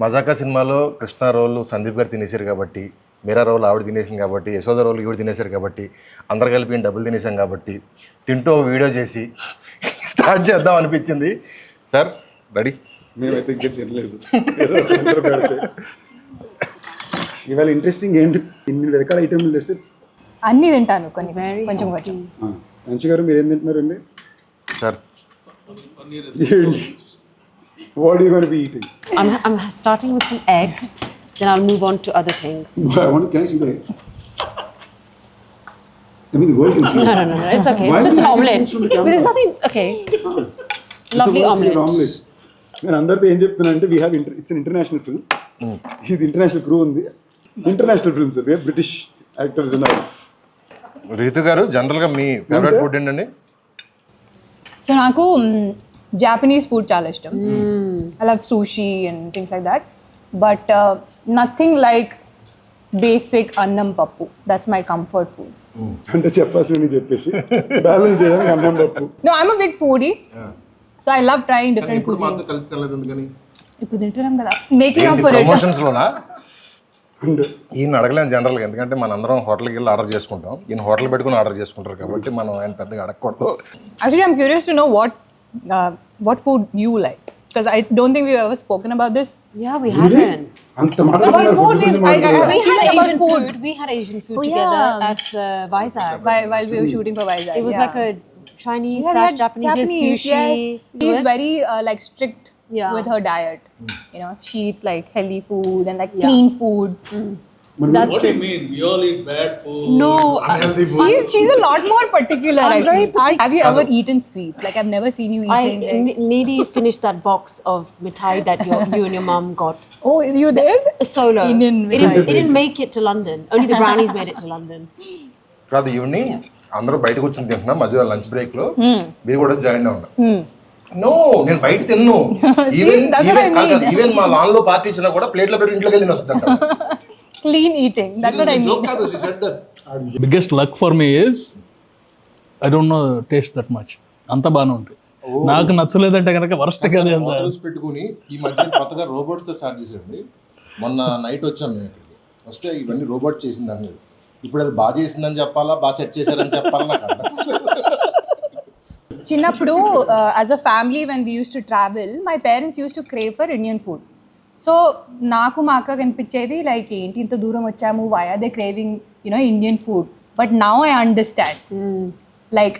మజాకా సినిమాలో కృష్ణ రోల్ సందీప్ గారు తినేశారు కాబట్టి మీరా రోల్ ఆవిడ తినేసింది కాబట్టి యశోద రోల్ ఈవిడ తినేశారు కాబట్టి అందరు కలిపి డబ్బులు తినేసాం కాబట్టి తింటూ ఒక వీడియో చేసి స్టార్ట్ చేద్దాం అనిపించింది. Sir ready? మేమైతే ఇంకా తినలేదు. ఇవాళ ఇంట్రెస్టింగ్ ఏంటి? ఇన్ని రకాల ఐటెంలు తెస్తే అన్ని తింటాను కొన్ని కొంచెం కొంచెం. మంచి గారు మీరు ఏం తింటున్నారండి sir. What you gonna be eating I'm, I'm starting with some egg, then I'll move on to other things. I want can see the I mean, the world can see. No, no, no, no, it's okay. Why It's just an you omelette. think the But there's nothing, okay. Lovely omelette. నేను అందరితో ఏం చెప్తున్నా అంటే we have it's international film ఇది international crew ఉంది international films British actors ఉన్నారు రీతు గారు జనరల్గా మీ ఫేవరెట్ ఫుడ్ ఏంటండి సో నాకు జాపనీస్ ఫుడ్ చాలా ఇష్టం. I love sushi and things like that but nothing like basic అన్నం పప్పు. దట్స్ మై కంఫర్ట్ ఫుడ్ అంటే చెప్పాల్సింది చెప్పేసి బ్యాలెన్స్ చేయడానికి అన్నం పప్పు. No I'm big foodie so I love trying different ఎందుకని? ఇప్పుడు తింటున్నాం కదా. మేకింగ్ అప్ ఫర్ ఇట్ ప్రమోషన్స్లోనా అండ్ ఈయన అడగలేము జనరల్గా ఎందుకంటే మన అందరం హోటల్కి వెళ్ళి ఆర్డర్ చేసుకుంటాం. ఈయన హోటల్ పెట్టుకుని ఆర్డర్ చేసుకుంటారు కాబట్టి మనం ఆయన పెద్దగా అడగకూడదు. Actually, I'm curious to know what uh, what food you like? Because I don't think we've ever spoken about this. Yeah, we Really? haven't. I'm talking about food food I- I- We had About Asian food. food. We had Asian food Oh, together yeah. at uh, Vizag. While, while we were shooting for Vizag. It was yeah. like a Chinese Yeah, slash Japanese, Japanese, sushi. yes. She's very uh, like strict Yeah. with her diet. You know, she eats like healthy food and like Yeah. clean food. Mm. That's What do you mean? We all eat bad food. no. uh, She's she's a lot more particular. I'm very actually. Have you ever eaten sweets? Like I've never seen you I eating. like- n- nearly finished that box of mithai that your, you and your mum got oh, you did? solo. Indian it, didn't, mithai. it didn't make it to London. Only the brownies made it to London. కాదు evening అందరూ బయట కూర్చొని తింటున్నాం మధ్య lunch బ్రేక్లో Hmm. మీరు కూడా join అవ్వండి no నేను బయట తిన్ను even that's what I mean. Even మా లాన్లో పార్టీ ఇచ్చినా కూడా ప్లేట్లో పెట్టి ఇంట్లోకి వెళ్ళి వస్తుందంట Clean eating. That's what I mean. Joke కాదు she said that. Biggest luck for me is I don't know taste that much అంత బాగానే ఉంటుంది నాకు నచ్చలేదంటే కనుక వరస్ట్ కదా అంత హోటల్స్ పెట్టుకుని ఈ మధ్య కొత్తగా రోబోట్స్తో స్టార్ట్ చేసాడండి మొన్న నైట్ వచ్చాం మేము ఇక్కడికి వస్తే ఇవన్నీ రోబోట్ చేసింది అనేది ఇప్పుడు అది బాగా చేసిందని చెప్పాలా బాగా సెట్ చేశారని చెప్పాలా నాకు అర్థం కాదు. చిన్నప్పుడు as a family when we used to travel my parents used to crave for Indian food so నాకు మా అక్క కనిపించేది లైక్ ఏంటి ఇంత దూరం వచ్చాము why are they craving you know Indian food but now I understand like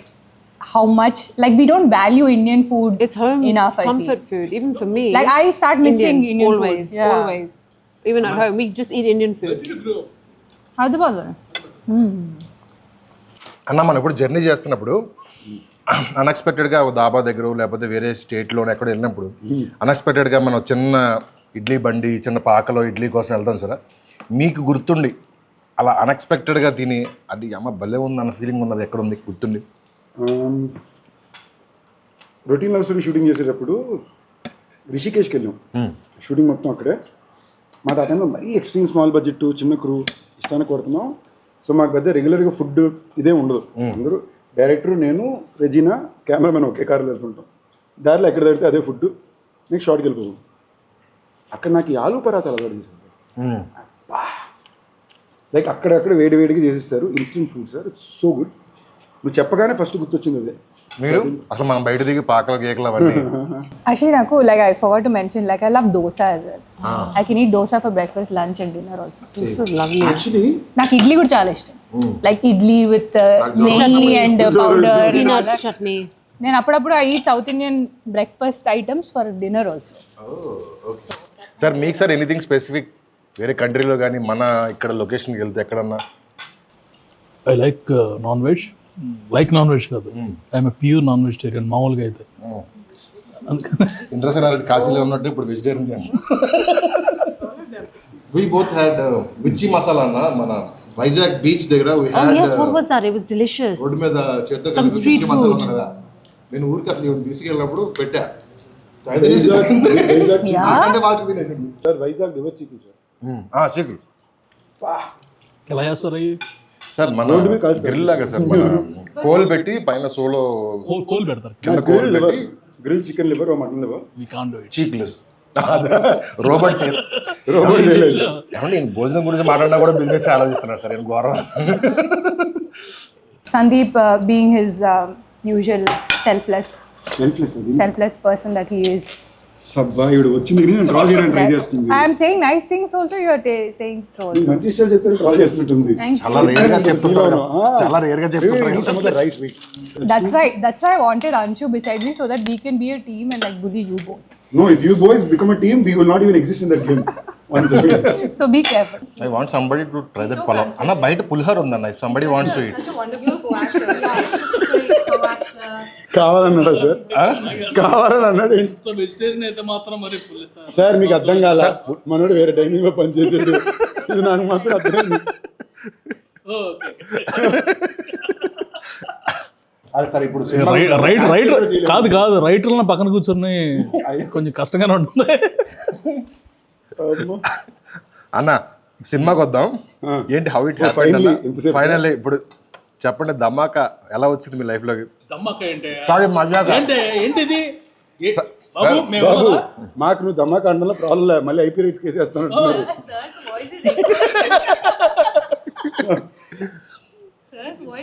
how much like we don't value Indian food It's home enough I feel. comfort food, even for me. Like I start missing Indian, always, food. Yeah. always. Even at home, we just eat Indian food. Hyderabad అన్న మనం ఇప్పుడు journey చేస్తున్నప్పుడు అన్ఎక్స్పెక్టెడ్గా ఒక దాబా దగ్గర లేకపోతే వేరే స్టేట్లో ఎక్కడ వెళ్ళినప్పుడు అన్ఎక్స్పెక్టెడ్గా మనం చిన్న ఇడ్లీ బండి చిన్న పాకలో ఇడ్లీ కోసం వెళ్తాం సరే. మీకు గుర్తుండి అలా అన్ఎక్స్పెక్టెడ్గా తిని అది అమ్మ భలే ఉంది అన్న ఫీలింగ్ ఉన్నది ఎక్కడ ఉంది? గుర్తుండి? రొటీన్ లవ్ స్టోరీ షూటింగ్ చేసేటప్పుడు రిషికేష్కి వెళ్ళాం. షూటింగ్ మొత్తం అక్కడే. మా ఆ టైంలో మరీ ఎక్స్ట్రీమ్ స్మాల్ బడ్జెట్ చిన్న క్రూ ఇష్టాన్ని కొడుతున్నాం సో మాకు పెద్ద రెగ్యులర్గా ఫుడ్ ఇదే ఉండదు. అందరూ డైరెక్టర్ నేను రెజీనా కెమెరామెన్ ఒకే కార్లో వెళ్తుంటాం. దారిలో ఎక్కడ దొరికితే అదే ఫుడ్ నెక్స్ట్ షార్ట్కి వెళ్ళిపోతాం అక్కడ నాకు ఈ ఆలు పరాతాలు అలవాటు చేశారు లైక్ అక్కడక్కడ వేడి వేడిగా చేసిస్తారు. Instant food sir it's so good నువ్వు చెప్పగానే ఫస్ట్ గుర్తొచ్చింది అదే. మీరు? అసలు మనం బయట దిగి పాకలు అవన్నీ. Actually, Naku, like I forgot to mention, like I love dosa as well. I can eat dosa for breakfast, lunch, and dinner also. This is lovely. Actually నాకు ఇడ్లీ కూడా చాలా ఇష్టం. Like idli with neyyi and powder Peanut chutney. నేను అప్పుడప్పుడు I eat south Indian breakfast items for dinner also sir మీకు sir anything specific వేరే కంట్రీలో కానీ మన ఇక్కడ లొకేషన్కి వెళ్తే ఎక్కడన్నా? I like non veg like non veg కాదు. ఐఎమ్ ప్యూర్ నాన్ వెజిటేరియన్ మామూలుగా అయితే. అందుకని ఇంద్రసేనారెడ్డి కాశీలో ఉన్నట్టు ఇప్పుడు వెజిటేరియన్ వి బోత్ హ్యాడ్ మిర్చి మసాలా అన్న మన వైజాగ్ బీచ్ దగ్గర we had, yes, uh, what was that? It was delicious. Road మీద చేత్తో Some street food. ఉంది కదా నేను ఊరికి అసలు తీసుకెళ్ళినప్పుడు పెట్టా. అంటే వాళ్ళకి తినేసింది sir Vizag river chicken sir chicken ఎలా చేస్తారు అవి సార్ మన రోడ్డు మీద కాదు సార్. గ్రిల్ లాగా సార్ మన కోల్ పెట్టి పైన సోలో కోల్ పెడతారు. కింద గ్రిల్ కోల్ లివర్ పెట్టి grill chicken liver mutton liver. We can do it cheekless robot robot చేయలేదు. ఏమండి నేను భోజనం గురించి మాట్లాడినా కూడా బిజినెస్ ఆలోచిస్తున్నాను సార్ నేను ఘోరం. Being his uh, usual selfless, selfless అది selfless person that he is. సబ్బా ఇవిడు వచ్చింది కానీ డ్రా చేయడానికి ట్రై చేస్తుంది I am saying nice things also. You are ta- saying troll. నీకు మంచి విషయాలు చెప్పారు డ్రా చేస్తుంటుంది. చాలా రేర్గా చెప్తుంటారు కదా. చాలా రేర్గా చెప్తుంటారు కదా. Rice weight That's why. That's why I wanted Anshu beside me so that we can be a team and like bully you both. No if you boys become a team we will not even exist in that game once So be careful. I want somebody to try that pulao అన్న బయట పులిహోర ఉందన్న if somebody wants to it కావాలన్నాడా sir? కావాలని అన్నాడు vegetarian అయితే మాత్రం మరి sir మీకు అర్థం కాల? మనోడు వేరే టైమింగ్లో పనిచేసాడు. ఇది నాకు మాత్రం అది సరే ఇప్పుడు రైట్ రైట్ కాదు కాదు రైటర్లను పక్కన కూర్చొని కొంచెం కష్టంగానే ఉంటుంది. అన్న సినిమాకి వద్దాం. ఏంటి హౌ ఇట్ ఇంతసేపు. ఫైనల్లీ ఇప్పుడు చెప్పండి ధమాకా ఎలా వచ్చింది మీ లైఫ్లోకి దమ్మక్క ఏంటి? సారీ మజాక ఏంటి ఏంటిది? ఏ- బాబు మేము బాబు ఉన్నదా? మాకు నువ్వు దమ్మా కాండంలో ప్రాబ్లం లే మళ్ళీ ఐపీ రేట్స్ కేసు వేస్తాను అంటున్నారు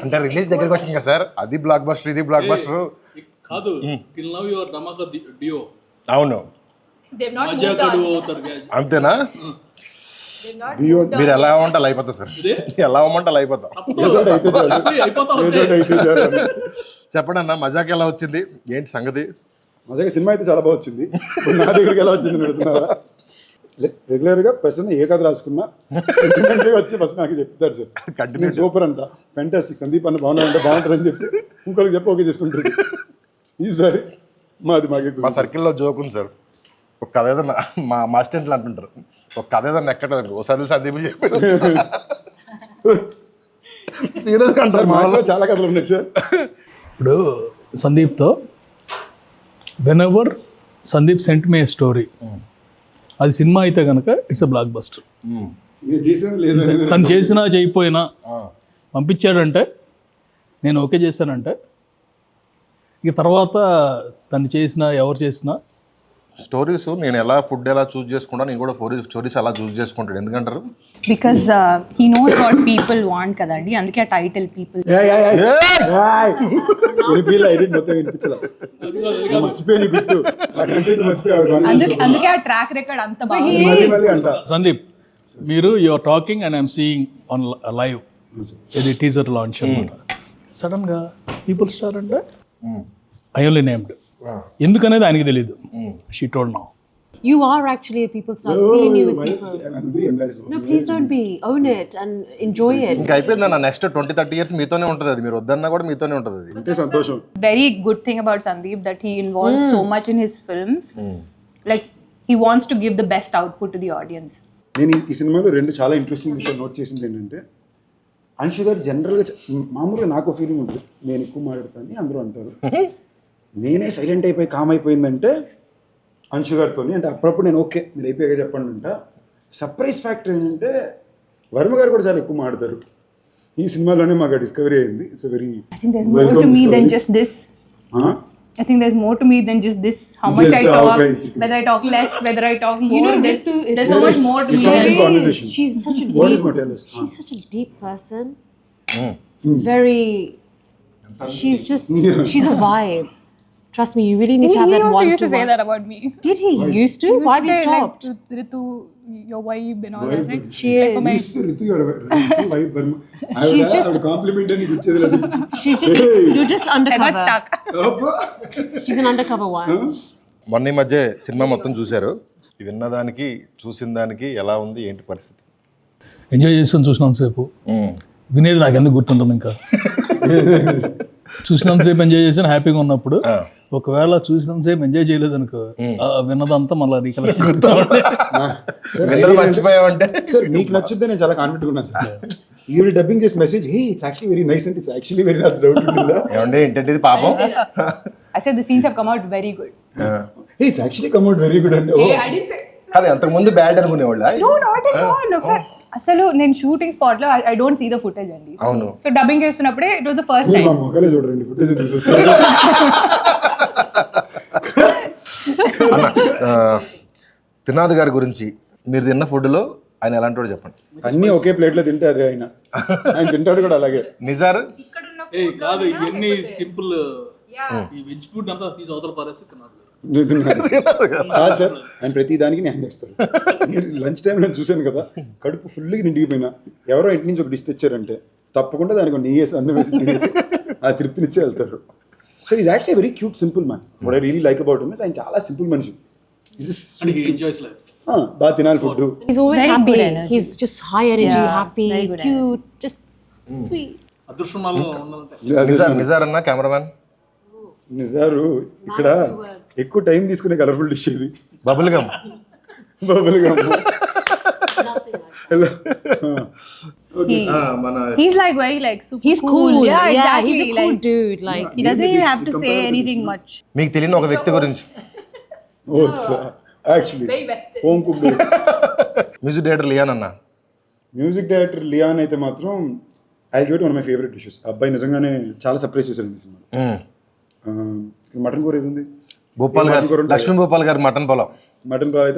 అంటే రిలీజ్ దగ్గరికి వచ్చింది కదా సార్. అది బ్లాక్ బస్టర్ ఇది బ్లాక్ బస్టర్ కాదు టిల్ నవ్ యువర్ దమ్మక్క డియో అవును. అంతేనా? మీరు ఎలా అవ్వమంటే అలా అయిపోతాం సార్? ఎలా అవ్వమంటే అలా అయిపోతాం ఉంటే. చెప్పండి అన్న మజాక్ ఎలా వచ్చింది? ఏంటి సంగతి? మా దగ్గర సినిమా అయితే చాలా బాగా వచ్చింది. నా దగ్గరికి ఎలా వచ్చింది అడుగుతున్నారా రెగ్యులర్గా పర్సన్ ఏ కథ రాసుకున్నా వచ్చి ఫస్ట్ నాకు చెప్తారు సార్. కంటిన్యూ సూపర్ అంట. ఫెంటాస్టిక్ సందీప్ అన్న బాగున్నాడంటే బాగుంటుందని చెప్పి ఇంకొకరికి చెప్పి ఓకే చేసుకుంటారు ఈసారి మాది మాకు మా సర్కిల్లో జోక్ ఉంది సార్. ఒక కథ ఏదన్నా మా మా అసిస్టెంట్లు అంటుంటారు. ఒక కథ ఏదన్నా ఎక్కట్లేదు ఒకసారి సందీప్ చెప్పి సీరియస్గా అంటారు మా వాళ్ళు. చాలా కథలు ఉన్నాయి సార్. ఇప్పుడు సందీప్తో whenever Sandeep sent me story అది సినిమా అయితే కనుక ఇట్స్ అ బ్లాక్ బస్టర్. తను చేసినా చేయకపోయినా. పంపించాడంటే నేను ఓకే చేశానంటే ఇక తర్వాత తను చేసినా ఎవరు చేసినా స్టోరీస్ నేను ఎలా ఫుడ్ ఎలా చూస్ చేసుకుంటా నేను కూడా స్టోరీస్ అలా చూస్ చేసుకుంటాడు. ఎందుకంటారు? Uh, he knows what people want కదండి అందుకే ఆ టైటిల్ పీపుల్ ఏయ్, ఏయ్, ఏయ్. ఏయ్. వినిపిల్ల ఎడిట్ మొత్తం వినిపించలే. అది కాదు, అది కాదు. మర్చిపోయి బిట్టు. ఆ కంటెంట్ మర్చిపోయావు అందుకే అందుకే ఆ ట్రాక్ రికార్డ్ అంత బాగా సందీప్ మీరు you're talking and I'm seeing on live ఇది టీజర్ లాంచ్ అనమాట. సడన్గా పీపుల్ స్టార్ అంటే? ఐ ఓన్లీ నేమ్డ్ ఎందుకనేది ఆయనకి తెలియదు she told now You are actually a people star. Seeing you with people. I'm very embarrassed. No, please don't be. Own it and enjoy it. ఇంకా అయిపోయిందన్న next twenty thirty years మీతోనే ఉంటుంది అది మీరు వద్దన్నా కూడా మీతోనే ఉంటుంది అది అంటే సంతోషం very good thing about Sandeep that he involves so much in his films. Like he wants to give the best output to the audience. నేను ఈ- ఈ సినిమాలో రెండు చాలా ఇంట్రెస్టింగ్ విషయాలు నోట్ చేసింది ఏంటంటే అంశు గారు జనరల్గా మామూలుగా నాకు ఫీలింగ్ ఉంటుంది నేను ఎక్కువ మాట్లాడతాను అందరూ అంటారు నేనే సైలెంట్ అయిపోయి కామ్ అయిపోయిందంటే అంశు గారితో అంటే అప్పుడప్పుడు నేను ఓకే మీరు అయిపోయాక చెప్పండి అంట సర్ప్రైజ్ ఫ్యాక్టర్ ఏంటంటే వర్మ గారు కూడా చాలా ఎక్కువ మాడతారు ఈ సినిమాలోనే మాకు డిస్కవరీ అయింది it's very I think there's more to me than just this. I think there's more to me than just this. How much Just I the talk, outline chicken. whether I talk less, whether I talk more. You know, there's, Ritu is there's so much more to me. It's than- conversation. She's such a What is deep. Motelis? She's such a deep person. Very. She's just. She's a vibe. Trust me, you really need He, to have he that one used to to say one. that about me. Did he? Used to? He used Why to have you like, stopped? "Rit- Ritu, your vibe and all Vibe. that. Right? She Like, for is. my- She's just- compliment అని గుర్చేది లేదు. She's just. Hey. You're just I got undercover. stuck. She's an undercover one. మొన్న ఈ మధ్య cinema మొత్తం చూశారు విన్నదానికి చూసిన దానికి ఎలా ఉంది ఏంటి పరిస్థితి ఎంజాయ్ చేస్తాను చూసినంతసేపు వినేది నాకు ఎందుకు గుర్తుంటుంది ఇంకా చూసినంతసేపు ఎంజాయ్ చేసాను హ్యాపీగా ఉన్నప్పుడు. ఒకవేళ చూసినంతసేపు ఎంజాయ్ చేయలేదు అనుకో విన్నదంతా మళ్ళీ రీకలెక్ట్ మర్చిపోయావంటే. సార్ మీకు నచ్చుద్ది నేను చాలా కాన్ఫిడెంట్ ఉన్నాను సార్. ఈవిడ డబ్బింగ్ చేసి message hey it's actually very nice అంటే ఇట్స్ యాక్చువల్లీ వెరీ నాకు డౌట్ ఏమండి ఏంటంటే ఇది పాపం? I said the scenes have come out very good. Hey it's actually come out very good అంటే say. అది అంతకు ముందు బ్యాడ్ అనుకునేవాళ్ళ? No, not at all. అసలు నేను షూటింగ్ స్పాట్లో I don't see the footage అండి. అవును. So dubbing చేస్తున్నప్పుడే it was the first time చూడండి ఫుటేజ్ గారి గురించి మీరు తిన్న ఫుడ్లో ఆయన ఎలాంటి వాడు చెప్పండి. అన్నీ ఒకే ప్లేట్లో తింటే అదే ఆయన. ఆయన తింటాడు కూడా అలాగే. నిజార్? ఏ కాదు ఇవన్నీ సింపుల్ ఈ వెజ్ ఫుడ్ అంతా తీసి అవతల తిన్నారు సార్. ఆయన ప్రతి దానికి న్యాయం చేస్తారు. లంచ్ టైం నేను చూశాను కదా కడుపు ఫుల్గా నిండిగిపోయినా ఎవరో ఇంటి నుంచి ఒక డిష్ తెచ్చారంటే తప్పకుండా దానికి ఒక నెయ్యి వేసి అన్నం వేసి తినేసి ఆ తృప్తినిచ్చే వెళ్తారు. Sir is actually very cute simple man what I really like about ఆయన చాలా సింపుల్ మనిషి. బాగా తినాలి ఫుడ్ sweet. అదృష్టం నిజార్ నిజార్ అన్న కెమెరామ్యాన్ నిజారు ఇక్కడ ఎక్కువ టైం తీసుకునే కలర్ఫుల్ డిష్ ఇది. Bubble gum bubble gum He's like very like super He's cool. cool. Yeah, Yeah, exactly. he's a cool like, dude. Like He doesn't even have to say anything much. మీకు తెలియని ఒక వ్యక్తి గురించి. Actually home cook music director Leon అన్న. Music director Lyon అయితే మాత్రం I give one my favourite dishes అబ్బాయి నిజంగానే చాలా సర్ప్రైజ్ చేశారు ఈ సినిమా మ్మ్. మటన్ కూర ఏది ఉంది భూపాల్ గారు. లక్ష్మణ్ భూపాల్ గారు మటన్ పొలం మటన్ కూర అయితే